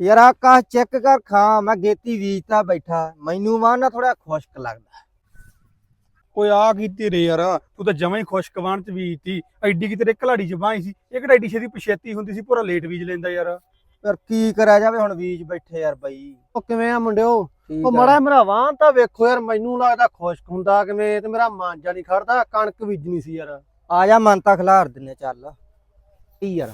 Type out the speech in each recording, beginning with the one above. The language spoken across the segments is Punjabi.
ਯਾਰ ਆਕਾਸ਼ ਚੈੱਕ ਕਰ ਖਾਂ ਮੈਂ ਗੇਤੀ ਬੀਜਤਾ ਬੈਠਾ। ਮੈਨੂੰ ਵਾਂ ਨਾ ਥੋੜਾ ਖੁਸ਼ਕ ਲੱਗਦਾ। ਓਏ ਆ ਕੀ ਤੇਰੇ ਯਾਰ? ਤੂੰ ਤਾਂ ਜਮਾਂ ਹੀ ਖੁਸ਼ਕਵਾਨ ਚ ਬੀਜਤੀ ਐਡੀ ਕੀ ਤੇਰੇ ਘਲਾੜੀ ਚ ਬਾਈ ਸੀ? ਇਹ ਕਿਹੜਾ ਐਡੀ ਛੇਤੀ ਪਛੇਤੀ ਹੁੰਦੀ ਸੀ? ਪੂਰਾ ਲੇਟ ਬੀਜ ਲੈਂਦਾ ਯਾਰ। ਪਰ ਕੀ ਕਰਿਆ ਜਾਵੇ ਹੁਣ ਬੀਜ ਬੈਠੇ ਯਾਰ ਬਈ। ਉਹ ਕਿਵੇਂ ਆ ਮੁੰਡਿਓ? ਉਹ। ਮੜਾ ਮੇਰਾ ਵਾਂ ਤਾਂ ਵੇਖੋ ਯਾਰ ਮੈਨੂੰ ਲੱਗਦਾ ਖੁਸ਼ਕ ਹੁੰਦਾ ਕਿਵੇਂ ਤੇ ਮੇਰਾ ਮਨ ਜਾ ਨਹੀਂ ਖੜਦਾ ਕਣਕ ਬੀਜਣੀ ਸੀ ਯਾਰ। ਆ ਜਾ ਮਨ ਤਾਂ ਖਿਲਾਰ ਦਿੰਨੇ ਚੱਲ। ਕੀ ਯਾਰ?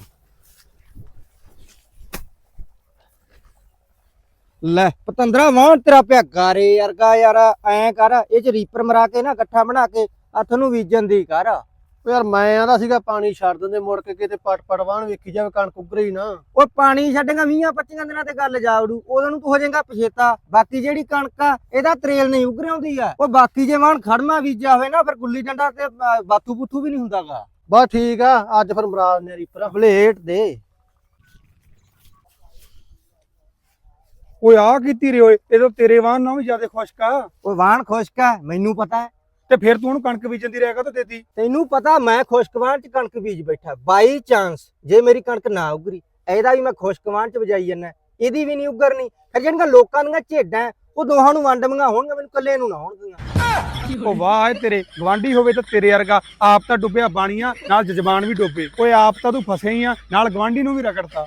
ਲੈ ਪਤੰਦਰਾ ਵਾਂ ਤੇਰਾ ਪਿਆ ਗਾਰੇ ਯਾਰਗਾ ਯਾਰ ਐ ਕਰ ਇਹ ਚ ਰੀਪਰ ਮਰਾ ਕੇ ਨਾ ਇਕੱਠਾ ਬਣਾ ਕੇ ਹੱਥ ਨੂੰ ਬੀਜਣ ਦੀ ਕਰ। ਉਹ ਯਾਰ ਮੈਂ ਆਂਦਾ ਸੀਗਾ ਪਾਣੀ ਛੱਡ ਦਿੰਦੇ ਮੁੜ ਕੇ ਕਿਤੇ ਪਟ ਪਟ ਵਾਣ ਵੇਖੀ ਜਾਵੇ ਕਣਕ ਉੱਗਰੇ ਹੀ ਨਾ। ਉਹ ਪਾਣੀ ਛੱਡੇਗਾ 20 25 ਦਿਨਾਂ ਤੇ ਗੱਲ ਜਾਵੜੂ ਉਦੋਂ ਨੂੰ ਤੂੰ ਹੋ ਜਾਏਗਾ ਪਛੇਤਾ। ਬਾਕੀ ਜਿਹੜੀ ਕਣਕ ਆ ਇਹਦਾ ਤਰੇਲ ਨਹੀਂ ਉੱਗ ਆਉਂਦੀ ਆ। ਉਹ ਬਾਕੀ ਜੇ ਵਾਣ ਖੜਮਾ ਬੀਜਿਆ ਹੋਵੇ ਨਾ ਫਿਰ ਗੁੱਲੀ ਡੰਡਾ ਤੇ ਬਾਥੂ ਬੁੱਥੂ ਵੀ ਨਹੀਂ ਹੁੰਦਾਗਾ। ਬਸ ਠੀਕ ਆ ਅੱਜ ਫਿਰ ਮਰਾ ਦਿੰਦੇ ਆ ਰੀਪਰ ਬਲੇਟ ਦੇ। ਓਏ ਆ ਕੀ ਤੇਰੇ ਓਏ ਇਹ ਤਾਂ ਤੇਰੇ ਵਾਹਨ ਨਾਲ ਵੀ ਜ਼ਿਆਦਾ ਖੁਸ਼ਕ ਆ। ਉਹ ਵਾਣ ਖੁਸ਼ਕ ਆ ਮੈਨੂੰ ਪਤਾ ਹੈ। ਤੇ ਫਿਰ ਤੂੰ ਉਹਨੂੰ ਕਣਕ ਬੀਜਣ ਦੀ ਰਹਿ ਕਾ ਦੇਤੀ? ਤੈਨੂੰ ਪਤਾ ਮੈਂ ਖੁਸ਼ਕਵਾਨ ਚ ਕਣਕ ਬੀਜ ਬੈਠਾ ਬਾਈ ਚਾਂਸ ਜੇ ਮੇਰੀ ਕਣਕ ਨਾ ਉਗਰੀ ਇਹਦਾ ਵੀ ਮੈਂ ਖੁਸ਼ਕਵਾਨ ਚ ਵਜਾਈ ਜਾਂਦਾ ਇਹਦੀ ਵੀ ਨਹੀਂ ਉਗਰਨੀ। ਫਿਰ ਜਿਹੜੀਆਂ ਲੋਕਾਂ ਦੀਆਂ ਝੇਡਾਂ ਉਹ ਦੋਹਾਂ ਨੂੰ ਵੰਡਮੀਆਂ ਹੋਣਗੀਆਂ ਮੈਨੂੰ ਇਕੱਲੇ ਨੂੰ ਨਾ ਹੋਣਗੀਆਂ। ਓ ਵਾਹ ਏ ਤੇਰੇ ਗਵਾਂਢੀ ਹੋਵੇ ਤਾਂ ਤੇਰੇ ਵਰਗਾ ਆਪ ਤਾਂ ਡੁੱਬਿਆ ਬਾਣੀਆਂ ਨਾਲ ਜਜਮਾਨ ਵੀ ਡੁੱਬੇ। ਓਏ ਆਪ ਤਾਂ ਤੂੰ ਫਸਿਆ ਹੀ ਆ ਨਾਲ ਗਵਾਂਢੀ ਨੂੰ ਵੀ ਰਗੜਤਾ।